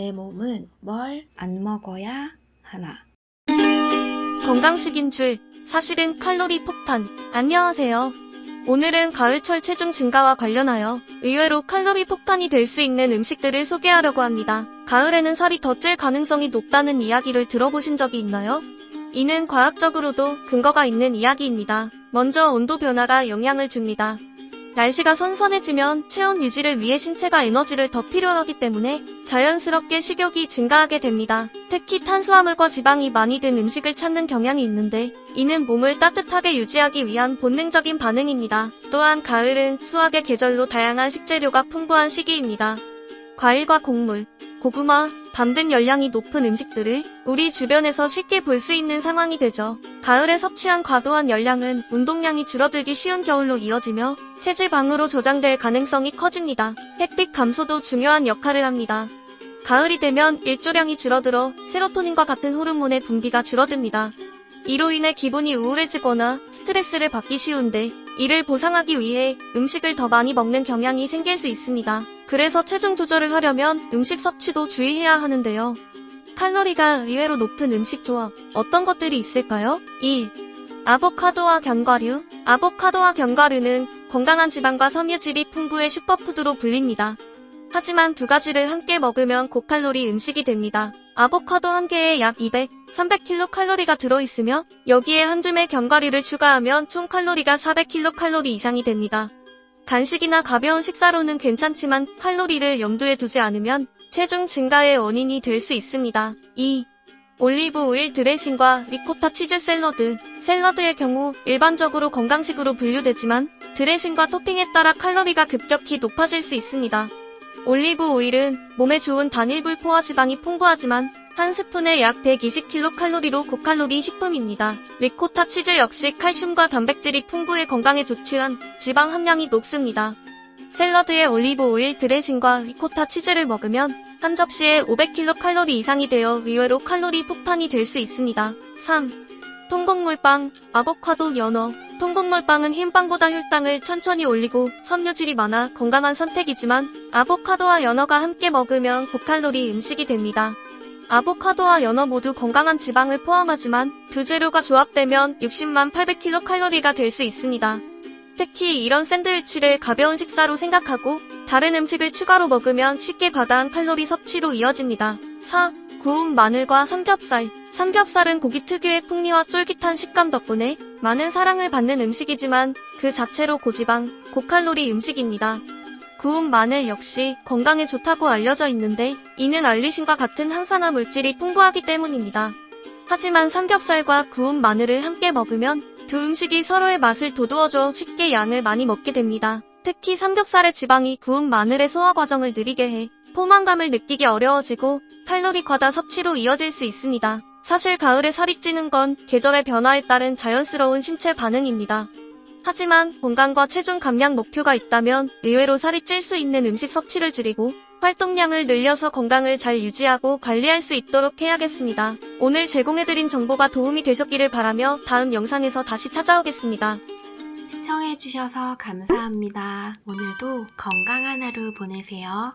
내 몸은 뭘 안 먹어야 하나. 건강식인 줄 사실은 칼로리 폭탄. 안녕하세요. 오늘은 가을철 체중 증가와 관련하여 의외로 칼로리 폭탄이 될 수 있는 음식들을 소개하려고 합니다. 가을에는 살이 더 찔 가능성이 높다는 이야기를 들어보신 적이 있나요? 이는 과학적으로도 근거가 있는 이야기입니다. 먼저 온도 변화가 영향을 줍니다. 날씨가 선선해지면 체온 유지를 위해 신체가 에너지를 더 필요하기 때문에 자연스럽게 식욕이 증가하게 됩니다. 특히 탄수화물과 지방이 많이 든 음식을 찾는 경향이 있는데 이는 몸을 따뜻하게 유지하기 위한 본능적인 반응입니다. 또한 가을은 수확의 계절로 다양한 식재료가 풍부한 시기입니다. 과일과 곡물, 고구마, 밤등 열량이 높은 음식들을 우리 주변에서 쉽게 볼 수 있는 상황이 되죠. 가을에 섭취한 과도한 열량은 운동량이 줄어들기 쉬운 겨울로 이어지며 체지방으로 저장될 가능성이 커집니다. 햇빛 감소도 중요한 역할을 합니다. 가을이 되면 일조량이 줄어들어 세로토닌과 같은 호르몬의 분비가 줄어듭니다. 이로 인해 기분이 우울해지거나 스트레스를 받기 쉬운데 이를 보상하기 위해 음식을 더 많이 먹는 경향이 생길 수 있습니다. 그래서 체중 조절을 하려면 음식 섭취도 주의해야 하는데요. 칼로리가 의외로 높은 음식 조합 어떤 것들이 있을까요? 1. 아보카도와 견과류 아보카도와 견과류는 건강한 지방과 섬유질이 풍부해 슈퍼푸드로 불립니다. 하지만 두 가지를 함께 먹으면 고칼로리 음식이 됩니다. 아보카도 한 개에 약 200, 300kcal가 들어있으며 여기에 한 줌의 견과류를 추가하면 총 칼로리가 400kcal 이상이 됩니다. 간식이나 가벼운 식사로는 괜찮지만 칼로리를 염두에 두지 않으면 체중 증가의 원인이 될 수 있습니다. 2. 올리브 오일 드레싱과 리코타 치즈 샐러드. 샐러드의 경우 일반적으로 건강식으로 분류되지만 드레싱과 토핑에 따라 칼로리가 급격히 높아질 수 있습니다. 올리브 오일은 몸에 좋은 단일 불포화 지방이 풍부하지만 한 스푼에 약 120kcal로 고칼로리 식품입니다. 리코타 치즈 역시 칼슘과 단백질이 풍부해 건강에 좋지만 지방 함량이 높습니다. 샐러드에 올리브 오일 드레싱과 리코타 치즈를 먹으면 한 접시에 500kcal 이상이 되어 의외로 칼로리 폭탄이 될 수 있습니다. 3. 통곡물빵, 아보카도, 연어. 통곡물빵은 흰빵보다 혈당을 천천히 올리고 섬유질이 많아 건강한 선택이지만 아보카도와 연어가 함께 먹으면 고칼로리 음식이 됩니다. 아보카도와 연어 모두 건강한 지방을 포함하지만 두 재료가 조합되면 60만 800kcal가 될 수 있습니다. 특히 이런 샌드위치를 가벼운 식사로 생각하고 다른 음식을 추가로 먹으면 쉽게 과다한 칼로리 섭취로 이어집니다. 4. 구운 마늘과 삼겹살. 삼겹살은 고기 특유의 풍미와 쫄깃한 식감 덕분에 많은 사랑을 받는 음식이지만 그 자체로 고지방, 고칼로리 음식입니다. 구운 마늘 역시 건강에 좋다고 알려져 있는데 이는 알리신과 같은 항산화 물질이 풍부하기 때문입니다. 하지만 삼겹살과 구운 마늘을 함께 먹으면 두 음식이 서로의 맛을 도두어줘 쉽게 양을 많이 먹게 됩니다. 특히 삼겹살의 지방이 구운 마늘의 소화 과정을 느리게 해 포만감을 느끼기 어려워지고 칼로리 과다 섭취로 이어질 수 있습니다. 사실 가을에 살이 찌는 건 계절의 변화에 따른 자연스러운 신체 반응입니다. 하지만 건강과 체중 감량 목표가 있다면 의외로 살이 찔 수 있는 음식 섭취를 줄이고 활동량을 늘려서 건강을 잘 유지하고 관리할 수 있도록 해야겠습니다. 오늘 제공해드린 정보가 도움이 되셨기를 바라며 다음 영상에서 다시 찾아오겠습니다. 시청해주셔서 감사합니다. 오늘도 건강한 하루 보내세요.